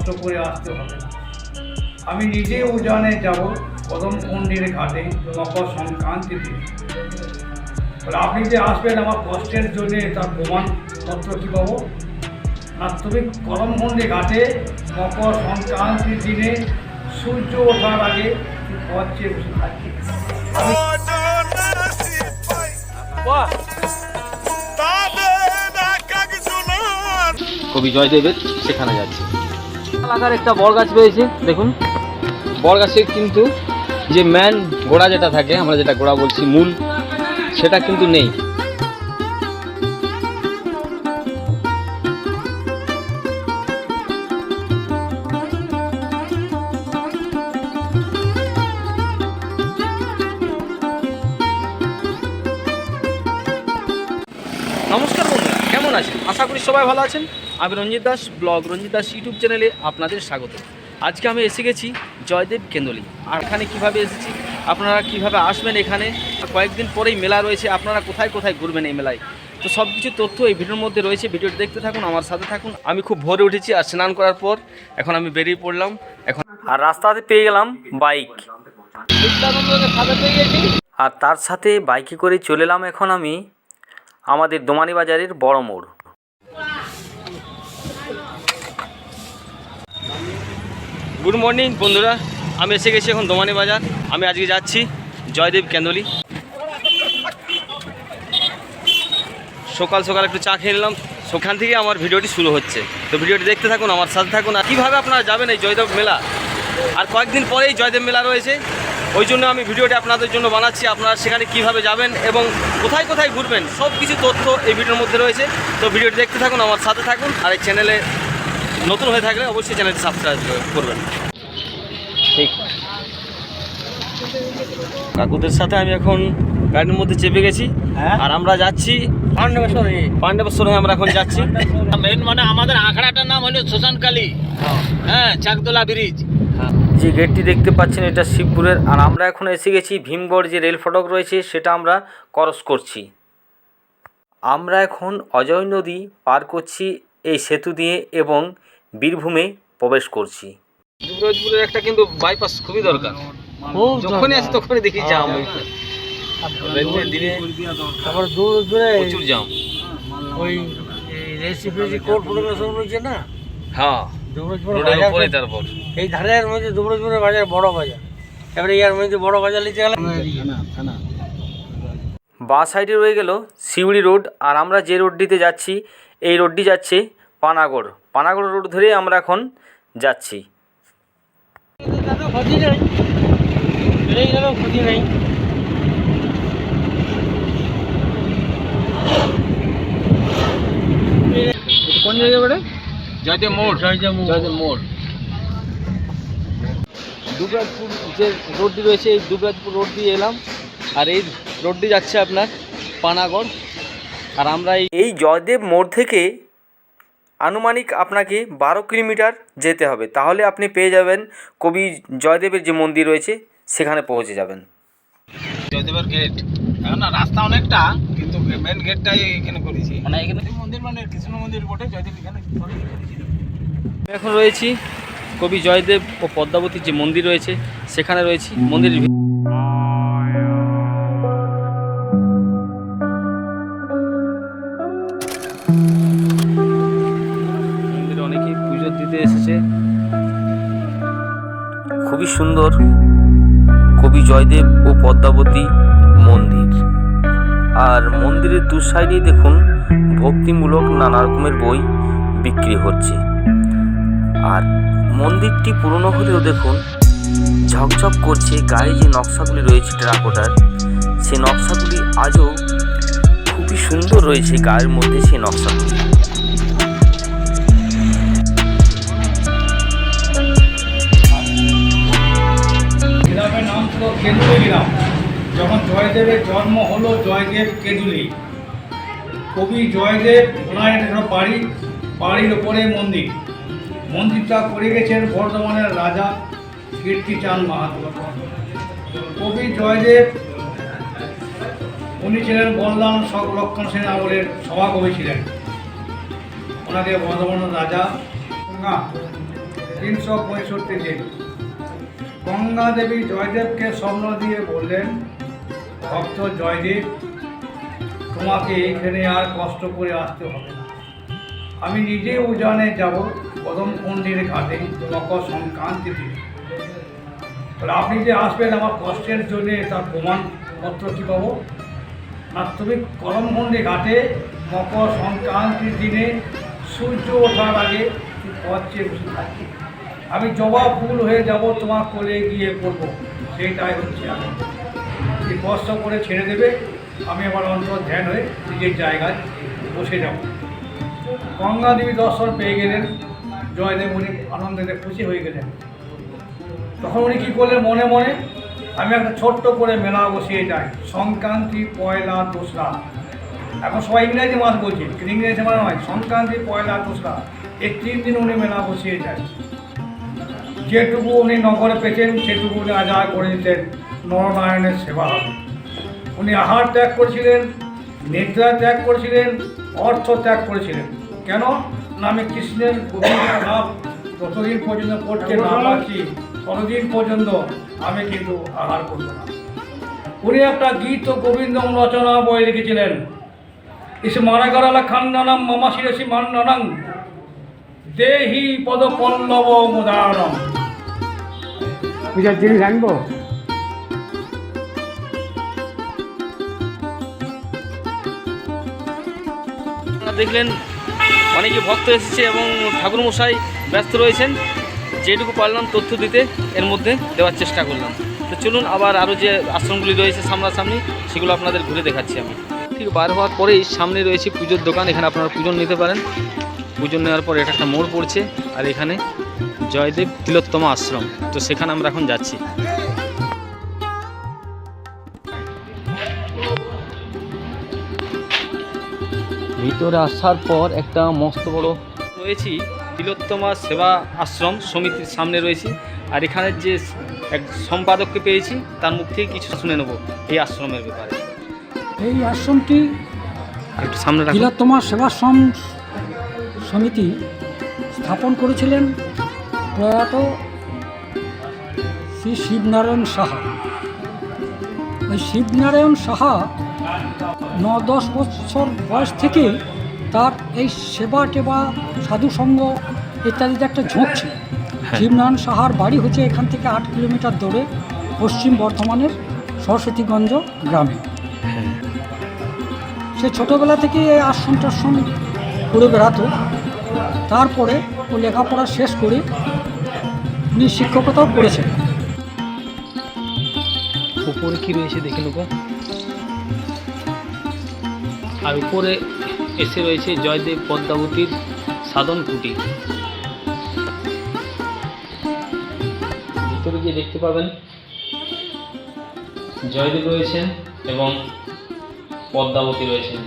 কষ্ট করে আসতে হবে না। আমি নিজে উজানে যাব কদমকুণ্ডির ঘাটে মকর সংক্রান্তি দিন বলে, আপনি যে আসবেন আমার কষ্টের জন্য তার প্রমাণপত্র কী পাবো? না তুমি করমকুণ্ডি ঘাটে মকর সংক্রান্তির দিনে সূর্য ওঠার আগে তুই পথ চেয়ে বসে থাকবি কবি জয়দেবের সেখানে যাচ্ছে। এলাকার একটা বড় গাছ রয়েছে দেখুন। বড় গাছে কিন্তু যে ম্যান গোড়া যেটা থাকে, আমরা যেটা গোড়া বলছি মূল, সেটা কিন্তু নেই। নমস্কার বন্ধুরা, কেমন আছেন? আশা করি সবাই ভালো আছেন। আমি রঞ্জিত দাস, ব্লগ রঞ্জিত দাস ইউটিউব চ্যানেলে আপনাদের স্বাগত। আজকে আমি এসে গেছি জয়দেব কেন্দলি। আর এখানে কীভাবে এসেছি? আপনারা কীভাবে আসবেন এখানে? কয়েকদিন পরেই মেলা রয়েছে, আপনারা কোথায় কোথায় ঘুরবেন এই মেলায়? তো সব কিছু তথ্য এই ভিডিওর মধ্যে রয়েছে, ভিডিওটি দেখতে থাকুন, আমার সাথে থাকুন। আমি খুব ভোরে উঠেছি, আর স্নান করার পর এখন আমি বেরিয়ে পড়লাম। এখন আর রাস্তাতে পেয়ে গেলাম বাইক। আর তার সাথে বাইকে করে চলে এলাম এখন আমি আমাদের দোমানি বাজারের বড় মোড়। গুড মর্নিং বন্ধুরা। আমি এসে গেছি এখন দোমানি বাজার। আমি আজকে যাচ্ছি জয়দেব কেন্দলি সকাল সকাল একটু চা খেয়ে নিলাম। সেখান থেকে আমার ভিডিওটি শুরু হচ্ছে। তো ভিডিওটি দেখতে থাকুন, আমার সাথে থাকুন। আর কীভাবে আপনারা যাবেন এই জয়দেব মেলা? আর কয়েকদিন পরেই জয়দেব মেলা রয়েছে। ওই জন্য আমি ভিডিওটি আপনাদের জন্য বানাচ্ছি। আপনারা সেখানে কীভাবে যাবেন এবং কোথায় কোথায় ঘুরবেন সব কিছু তথ্য এই ভিডিওর মধ্যে রয়েছে। তো ভিডিওটি দেখতে থাকুন, আমার সাথে থাকুন। আর এই চ্যানেলে নতুন হয়ে থাকলে অবশ্যই চ্যানেলটি সাবস্ক্রাইব করবেন। ঠিক। কাকুদের সাথে আমি এখন গাড়ির মধ্যে চেপে গেছি। আর আমরা যাচ্ছি পাণ্ডবেশ্বরে। পাণ্ডবেশ্বরে আমরা এখন যাচ্ছি। মেন মানে আমাদের আখড়াটার নাম হলো হ্যাঁ। চাকদোলা ব্রিজ যে গেটটি দেখতে পাচ্ছেন এটা শিবপুরের। আর আমরা এখন এসে গেছি ভীমগড় যে রেল ফটক রয়েছে সেটা আমরা ক্রস করছি। আমরা এখন অজয় নদী পার করছি এই সেতু দিয়ে এবং বীরভূমে প্রবেশ করছি। দুবরাজপুরের একটা কিন্তু বাইপাস খুবই দরকার। যখনই আসি তখনই দেখি জাম দিনে তারপর দূর দূরে প্রচুর জাম ওই রেসিপি কোর্ট সব রয়েছে না? হ্যাঁ তারপর। এই ধারের মধ্যে দুবরাজপুরের বাজার বড় বাজার। এবারে ইয়ার মধ্যে বড় বাজার নিতে গেলে বাঁ সাইডে রয়ে গেল সিউড়ি রোড আর আমরা যে রোডটিতে যাচ্ছি এই রোডটি যাচ্ছে পানাগড়। পানাগড় রোড ধরে আমরা এখন যাচ্ছি। ক্ষতি নেই ক্ষতি নেই কোন জয়দেব মোড়। জয়দেব মোড়। জয়দেব মোড়। দুবরাজপুর যে রোডটি রয়েছে এই দুবরাজপুর রোড দিয়ে এলাম। আর এই রোডটি যাচ্ছে আপনার পানাগড়। আর আমরা এই- এই জয়দেব মোড় থেকে আনুমানিক আপনাকে বারো কিলোমিটার যেতে হবে। তাহলে আপনি পেয়ে যাবেন কবি জয়দেবের যে মন্দির রয়েছে সেখানে পৌঁছে যাবেন। জয়দেবের গেট এখন না রাস্তা অনেকটা কিন্তু মেন গেটটাই এখানে করেছি। মানে এখানে মন্দির মানে কৃষ্ণ মন্দির বটে জয়দেব এখানে এখন রয়েছি কবি জয়দেব ও পদ্মাবতীর যে মন্দির রয়েছে সেখানে রয়েছি মন্দিরে সুন্দর কবি জয়দেব ও পদ্মাবতী মন্দির। আর মন্দিরের দু সাইডেই দেখুন ভক্তিমূলক নানা রকমের বই বিক্রি হচ্ছে। আর মন্দিরটি পুরনো হলেও দেখুন, ঝকঝক করছে, গায়ে যে নকশাগুলি রয়েছে টেরাকোটার সেই নকশাগুলি আজও খুবই সুন্দর রয়েছে, গায়ের মধ্যে সেই নকশাগুলি। নাম ছিল গ্রাম যখন জয়দেবের জন্ম হলো, জয়দেব কেঁদুলি। কবি জয়দেব ওনার একটা বাড়ি, বাড়ির ওপরে মন্দির। মন্দিরটা করে গেছেন বর্ধমানের রাজা কীর্তিচাঁদ মাহাতো। কবি জয়দেব, উনি ছিলেন বলরাম সংরক্ষণ সেন আমলের সভাকবি ছিলেন। ওনাকে বর্ধমানের রাজা, তিনশো পঁয়ষট্টি দিন গঙ্গা দেবী জয়দেবকে স্বপ্ন দিয়ে বললেন ভক্ত জয়দেব তোমাকে এখানে আর কষ্ট করে আসতে হবে আমি নিজে উজানে যাব কদমকুণ্ডির ঘাটে মকর সংক্রান্তিতে বলে, আপনি যে আসবেন আমার কষ্টের জন্যে তার প্রমাণপত্র কী পাবো? না তুমি করমকুণ্ডি ঘাটে মকর সংক্রান্তির দিনে সূর্য ওঠার আগে পথ চেয়ে বসে থাকবি। আমি জবা ফুল হয়ে যাব, তোমার কোলে গিয়ে পড়ব। সেটাই হচ্ছে আমি কষ্ট করে ছেড়ে দেবে, আমি আমার অন্তর ধ্যান হয়ে নিজের জায়গায় বসে যাব। গঙ্গা দেবী দর্শন পেয়ে গেলেন, জয়দেব উনি আনন্দে খুশি হয়ে গেলেন। তখন উনি কী করলেন মনে মনে? আমি একটা ছোট্ট করে মেলা বসিয়ে যাই সংক্রান্তি, পয়লা, দোসরা। এখন সবাই ইংরেজি মাস বলছে, কিন্তু ইংরেজি মানে নয়, সংক্রান্তি, পয়লা, দোসরা। এই তিন দিন উনি মেলা বসিয়ে যায় যেটুকু উনি নগরে পেতেন সেটুকু উনি আজাদ করে দিতেন নরনারায়ণের সেবা হবে। উনি আহার ত্যাগ করেছিলেন নিদ্রা ত্যাগ করেছিলেন অর্থ ত্যাগ করেছিলেন। কেন? না আমি কৃষ্ণের গোবিন্দ নাম যতদিন পর্যন্ত পড়তে না পারছি ততদিন পর্যন্ত আমি কিন্তু আহার করব না। উনি একটা গীত ও গোবিন্দ রচনা বই লিখেছিলেন। ইস মারা গড়ালা খান্নানাম মামা শিরসি মান্নানাং দেহি পদ পল্লব মুদারণম পূজার জিনিস দেখলেন, অনেকে ভক্ত এসেছে এবং ঠাকুর মশাই ব্যস্ত রয়েছেন। যেটুকু পারলাম তথ্য দিতে, এর মধ্যে দেওয়ার চেষ্টা করলাম। তো চলুন আবার আরও যে আশ্রমগুলি রয়েছে সামনাসামনি, সেগুলো আপনাদের ঘুরে দেখাচ্ছি আমি। ঠিক বার হওয়ার পরেই সামনে রয়েছে পুজোর দোকান, এখানে আপনারা পুজো নিতে পারেন। পুজো নেওয়ার পর এটা একটা মোড় পড়ছে, আর এখানে জয়দেব তিলোত্তমা আশ্রম। তো সেখানে আমরা এখন যাচ্ছি। ভিতরে আসার পর একটা মস্ত বড় রয়েছি তিলোত্তমা সেবা আশ্রম সমিতির সামনে রয়েছি। আর এখানের যে এক সম্পাদককে পেয়েছি তার মুখ থেকে কিছু শুনে নেব এই আশ্রমের ব্যাপারে। এই আশ্রমটি একটু সামনে তিলোত্তমা সেবাশ্রম সমিতি স্থাপন করেছিলেন। প্রয়াত শ্রী শিবনারায়ণ সাহা। ওই শিবনারায়ণ সাহা ন দশ বছর বয়স থেকে তার এই সেবা টেবা সাধুসঙ্গ ইত্যাদিতে একটা ঝোঁক ছিল। শিবনারায়ণ সাহার বাড়ি হচ্ছে এখান থেকে আট কিলোমিটার দূরে পশ্চিম বর্ধমানের সরস্বতীগঞ্জ গ্রামে। সে ছোটোবেলা থেকে এই আশ্রম টাশ্রম করে বেড়াতো। তারপরে ও লেখাপড়া শেষ করে উনি শিক্ষকতাও করেছেন। উপরে কি রয়েছে দেখে নেব। আর উপরে এসে রয়েছে জয়দেব পদ্মাবতীর সাধন কুটি ভিতরে গিয়ে দেখতে পাবেন, জয়দেব রয়েছেন এবং পদ্মাবতী রয়েছেন।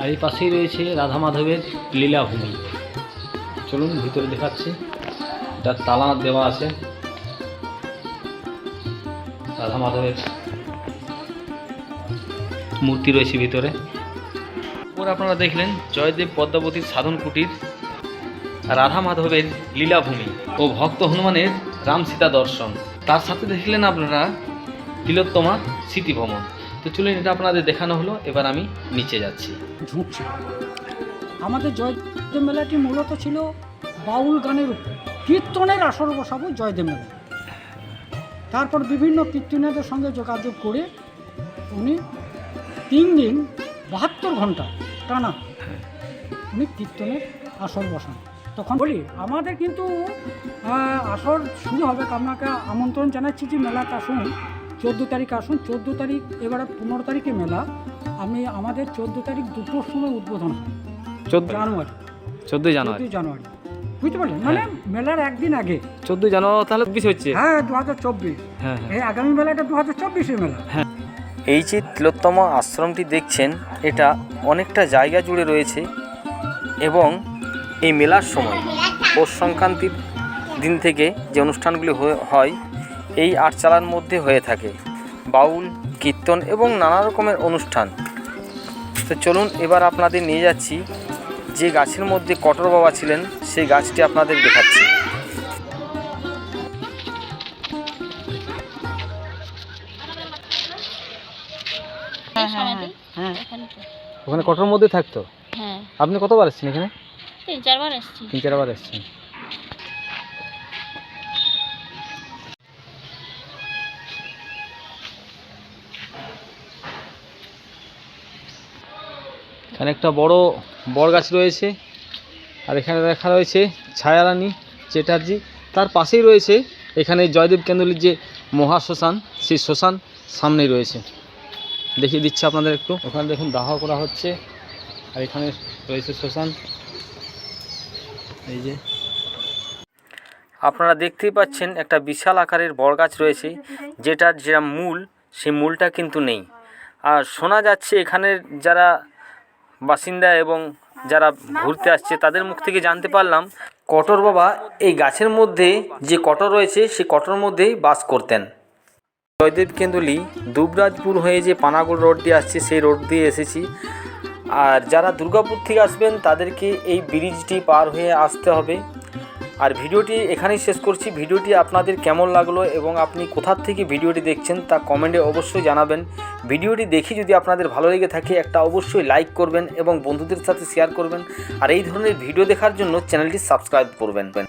আর এই পাশেই রয়েছে রাধা মাধবের লীলাভূমি। চলুন, ভিতরে দেখাচ্ছি। এটা তালা দেওয়া আছে। রাধা মাধবের মূর্তি রয়েছে ভিতরে। ওর আপনারা দেখলেন জয়দেব পদ্মাবতীর সাধন কুটির, রাধা মাধবের লীলাভূমি ও ভক্ত হনুমানের রাম সীতা দর্শন। তার সাথে দেখলেন আপনারা তিলোত্তমা স্মৃতি ভ্রমণ তো চলুন, এটা আপনাদের দেখানো হলো। এবার আমি নিচে যাচ্ছি। আমাদের জয়দেব মেলাটি মূলত ছিল বাউল গানের উপর। কীর্তনের আসর বসাবো জয়দেব মেলা তারপর বিভিন্ন কীর্তনীয়দের সঙ্গে যোগাযোগ করে উনি তিন দিন বাহাত্তর ঘণ্টা টানা উনি কীর্তনের আসর বসান। তখন বলি, আমাদের কিন্তু আসর শুরু হবে। আপনাকে আমন্ত্রণ জানাচ্ছি যে মেলাতে আসুন, চোদ্দ তারিখ আসুন। চোদ্দ তারিখ, এবারে পনেরো তারিখে মেলা। আমি আমাদের চোদ্দ তারিখ দুটোর সময় উদ্বোধন হবে। চোদ্দ জানুয়ারি। চোদ্দোই জানুয়ারি চোদ্দোই জানুয়ারি। বুঝতে পারলেন? মানে মেলার একদিন আগে। চোদ্দোই জানুয়ারি তাহলে কিছু হচ্ছে। হ্যাঁ দু হাজার চব্বিশ। হ্যাঁ এই আগামী মেলাটা দু হাজার চব্বিশের মেলা। এই যে তিলোত্তম আশ্রমটি দেখছেন এটা অনেকটা জায়গা জুড়ে রয়েছে এবং এই মেলার সময় পৌষ সংক্রান্তির দিন থেকে যে অনুষ্ঠানগুলি হয়ে- হয় এই আটচালার মধ্যে হয়ে থাকে বাউল কীর্তন এবং নানা রকমের অনুষ্ঠান। তো চলুন এবার আপনাদের নিয়ে যাচ্ছি যে গাছের মধ্যে কটর বাবা ছিলেন সেই গাছটি আপনাদের দেখাচ্ছি। এই সমাধি। হ্যাঁ। ওখানে কটর মধ্যে থাকতো? হ্যাঁ। আপনি কতবার এসেছেন এখানে? তিন চারবার এসছি। তিন চারবার এসেছেন। এখানে একটা বড় বড় গাছ রয়েছে, আর এখানে দেখা রয়েছে ছায়ারানী চ্যাটার্জি। তার পাশেই রয়েছে এখানে জয়দেব কেন্দুলির যে মহা শ্মশান সেই শ্মশান সামনেই রয়েছে। দেখিয়ে দিচ্ছি আপনাদের একটু। ওখানে দেখুন দাহ করা হচ্ছে, আর এখানে রয়েছে শ্মশান। এই যে। আপনারা দেখতেই পাচ্ছেন একটা বিশাল আকারের বড়গাছ রয়েছে, যেটার যেটা মূল, সেই মূলটা কিন্তু নেই। আর শোনা যাচ্ছে এখানের যারা বাসিন্দা এবং যারা ঘুরতে আসছে তাদের মুখ থেকে জানতে পারলাম কটর বাবা এই গাছের মধ্যে যে কটর রয়েছে, সে কটর মধ্যেই বাস করতেন। জয়দেব কেন্দুলি দুবরাজপুর হয়ে যে পানাগড় রোড দিয়ে আসছে, সেই রোড দিয়ে এসেছি। আর যারা দুর্গাপুর থেকে আসবেন, তাদেরকে এই ব্রিজটি পার হয়ে আসতে হবে। আর ভিডিওটি এখানেই শেষ করছি। ভিডিওটি আপনাদের কেমন লাগল এবং আপনি কোথার থেকে ভিডিওটি দেখছেন তা কমেন্টে অবশ্যই জানাবেন। ভিডিওটি দেখে যদি আপনাদের ভালো লেগে থাকে, একটা অবশ্যই লাইক করবেন এবং বন্ধুদের সাথে শেয়ার করবেন। আর এই ধরনের ভিডিও দেখার জন্য চ্যানেলটি সাবস্ক্রাইব করবেন।